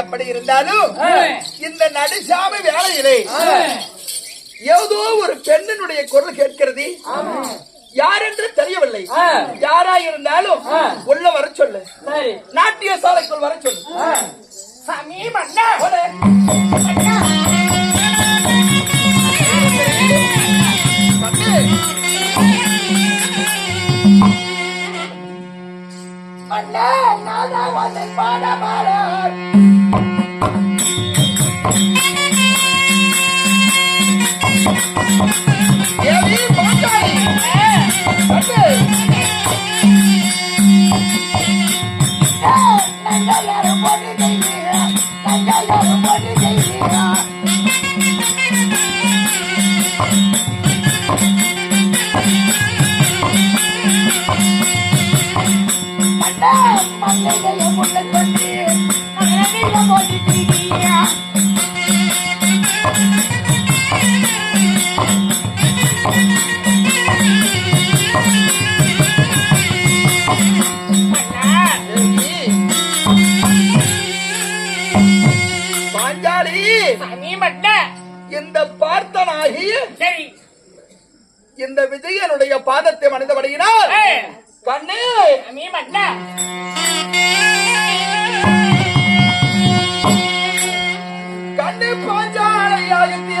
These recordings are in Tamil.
அப்படி இருந்தாலும் இந்த நடுசாமி வேலையிலே ஏதோ ஒரு பெண்ணினுடைய குரல் கேட்கிறது. யார் என்று தெரியவில்லை. யாரா இருந்தாலும் உள்ள வர சொல்லு. நாட்டிய சாலைக்குள் வர சொல்லு. சாமி. மன்னா கொண்டு போட்டு தேவி. பாஞ்சாலி சாமி மன்னா இந்த பார்த்தனாகி இந்த விஜயனுடைய பாதத்தை மனிதபடியினால் கண்ணு நீ மன்னா கண்ணு பாஞ்சாலையாகிய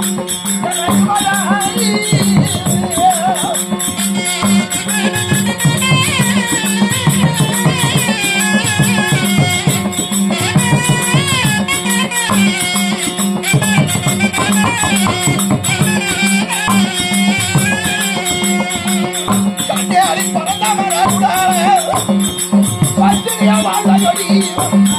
Thank you.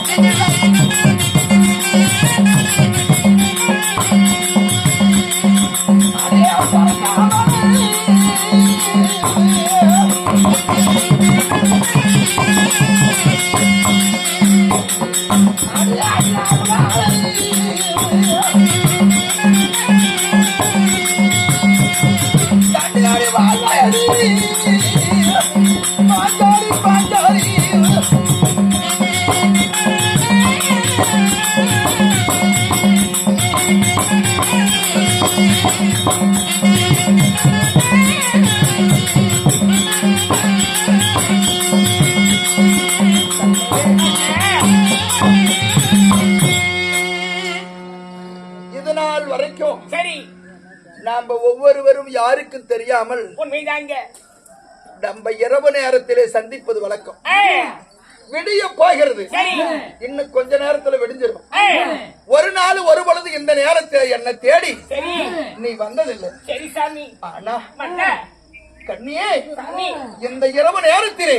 வரைக்கும் சரி. நாம ஒவ்வொருவரும் யாருக்கும் தெரியாமல் உண்மைதாங்க நம்ம இரவு நேரத்திலே சந்திப்பது வழக்கம். விடிய போகிறது. இன்னும் கொஞ்ச நேரத்துல விடிஞ்சிரும். ஏ, ஒரு நாள் ஒரு பொழுது இந்த நேரத்தை என்னை தேடி நீ வந்ததில்லை. சரி சாமி. ஆனா மன்னா கண்ணியே இந்த இரவு நேரத்திலே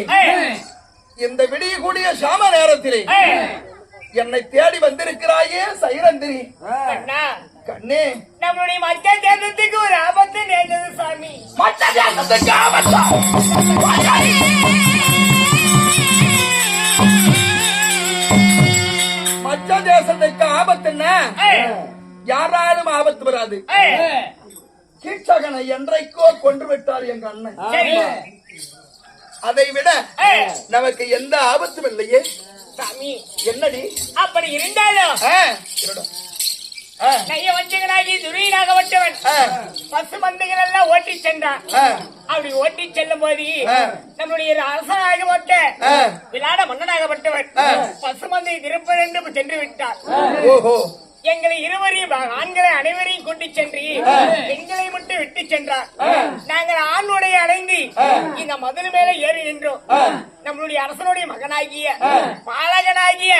இந்த விடிய கூடிய சாம நேரத்திலே என்னை தேடி வந்திருக்கிறாயே சைரந்திரி. கண்ணே. நம்மளுடைய மத்திய தேசத்துக்கு ஒரு ஆபத்து நேர்ந்தது சாமி. மற்ற தேசத்துக்கு ஆபத்தா? மற்ற தேசத்துக்கு ஆபத்துன்னா யாராலும் ஆபத்து வராது. கீட்சகனை என்றைக்கோ கொன்று விட்டார் எங்க அண்ணன். அதை விட நமக்கு எந்த ஆபத்தும் இல்லையே. சாமி. என்னடி? அப்படி இருந்தாலும் நைய வஞ்சகனாகி துரியனாகப்பட்டவன் ஆ, பசு மந்தைகள் எல்லாம் ஓட்டி சென்றான் அப்படி ஓட்டி செல்லும் போது. நம்முடைய அரசனாகப்பட்ட ஆ. விளாட மன்னனாகப்பட்டவன். பசுமந்தை திருப்பன் என்று சென்று விட்டார் ஓஹோ. எங்களை இருவரையும் ஆண்களை அனைவரையும் கூட்டி சென்று. பெண்களை மட்டும் விட்டு சென்றார். நாங்கள் ஆணுடைய அடைந்து இந்த மதுரை மேல ஏறி நின்றோம். நம்மளுடைய அரசனுடைய மகனாகிய பாலகனாகிய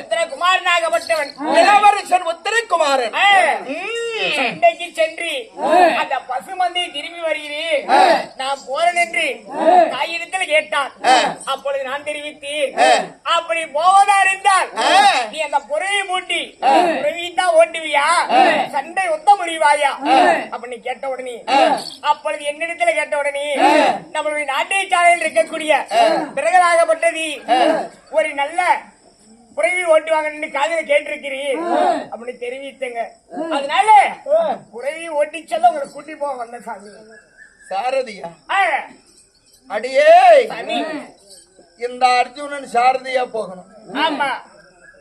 உத்தரகுமாரனாகப்பட்டவன். இளவரசன் உத்தரகுமாரன். சண்டைக்கு சென்று அந்த பசுமந்தை திரும்பி வருகிறேன் நான் போறேன் என்று தாயிடத்தில் கேட்டான் அப்பொழுது நான் தெரிவித்தேன். அப்படி போவதா இருந்தால் நீ அந்த புறையை மூட்டி புறவி தான் ஓட்டுவியா? சண்டை ஒத்த முடிவாயா அப்படின்னு கேட்ட உடனே அப்பொழுது என்னிடத்துல கேட்ட உடனே நம்மளுடைய நாட்டை சாலையில் இருக்கக்கூடிய பிறகலாகப்பட்டது ஒரு நல்ல புறவி ஓட்டுவாங்கன்னு காதல கேட்டிருக்கிறீர் அப்படின்னு தெரிவித்தங்க. அதனால புறவி ஓட்டி செல்ல உங்களை கூட்டி போக வந்த சாமி. சாரதியா? அடியே! இந்த அர்ஜுனன் சாரதியா போகணும். ஆமா.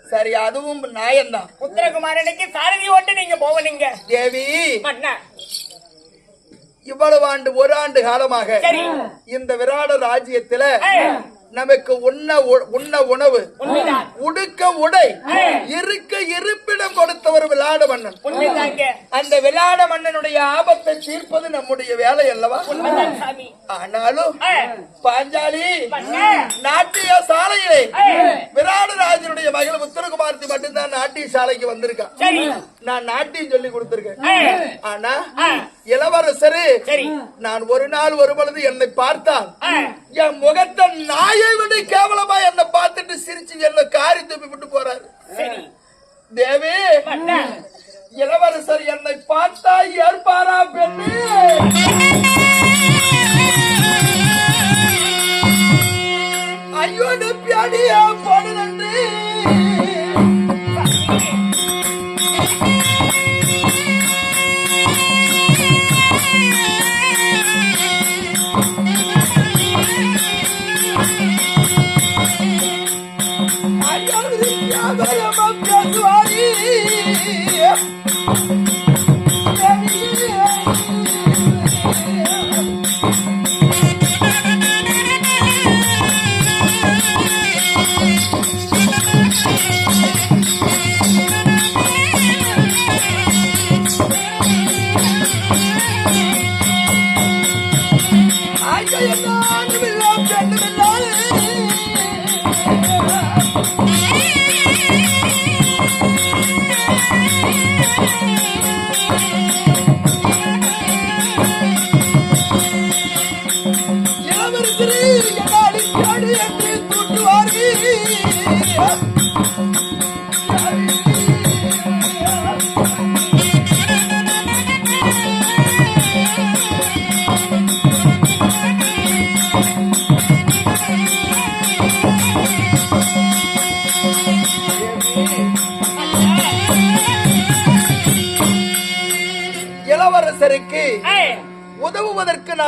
சரி அதுவும் நியாயம்தான். உத்தரகுமாரனுக்கு சாரதி ஓட்டு நீங்க போவனீங்க தேவி இவ்வளவு ஆண்டு ஒரு ஆண்டு காலமாக சரி. இந்த விராட ராஜ்யத்துல நமக்கு உண்ண உண்ண உணவு. உடுக்க உடை. இருக்க இருப்பிடம் கொடுத்தவர் விளாட மன்னன். அந்த விளாட மன்னனுடைய ஆபத்தை தீர்ப்பது நம்முடைய வேலை அல்லவா? ஆனாலும் பாஞ்சாலி நாட்டிய சாலையிலே விராடராஜனுடைய மகள் உத்தரகுமாரத்தி மட்டும்தான் நாட்டிய சாலைக்கு வந்திருக்கான் நான் நாட்டியம் சொல்லி கொடுத்திருக்கேன். ஆனா இளவரசரு சரி. நான் ஒரு நாள் ஒரு பொழுது என்னை பார்த்தால் என் முகத்தை நாயை விட கேவலமா என்னை பார்த்துட்டு சிரிச்சு என்ன காரி துப்பி விட்டு போறாரு. தேவி இளவரசர் என்னை பார்த்தா ஏற்பாரா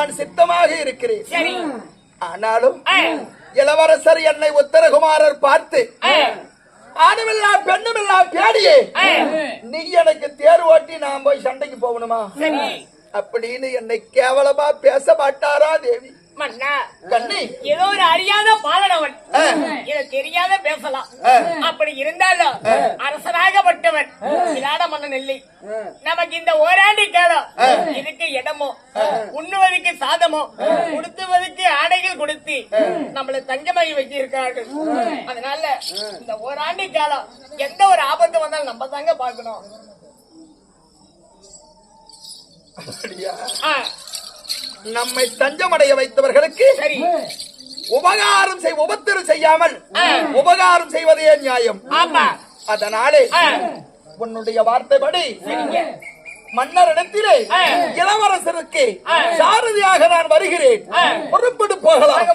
நான் சித்தமாக இருக்கிறேன். ஆனாலும் இளவரசர் என்னை உத்தரகுமாரர் பார்த்து ஆணுமில்லா பெண்ணுமில்லா பேடியே நீ எனக்கு தேர் ஓட்டி நான் போய் சண்டைக்கு போகணுமா? அப்படின்னு என்னை கேவலமா பேச மாட்டாரா தேவி. மன்னா ஏதோ ஒரு அறியாத பாலனவன். இதை தெரியாத பேசலாம். அப்படி இருந்தாலும் அரசனாகப்பட்டவன் விளாட மன்னன் இல்லை. நமக்கு இந்த ஓராண்டு காலம் இதுக்கு இடமோ உண்ணுவதற்கு சாதமோ உடுத்துவதற்கு ஆடைகள் கொடுத்து நம்மள தங்கமாகி வச்சிருக்கார்கள் அதனால இந்த ஓராண்டு காலம் எந்த ஒரு ஆபத்து வந்தாலும் நம்ம தாங்க பார்க்கணும். அப்படியா? நம்மை தஞ்சமடைய வைத்தவர்களுக்கு சரி உபகாரம் செய் உபத்திரம் செய்யாமல். உபகாரம் செய்வதே நியாயம் அதனாலே. உன்னுடைய வார்த்தைப்படி மன்னரிடத்திலே. இளவரசருக்கு. சாரதியாக நான் வருகிறேன் ஆ. புறப்பட்டு போகலாம்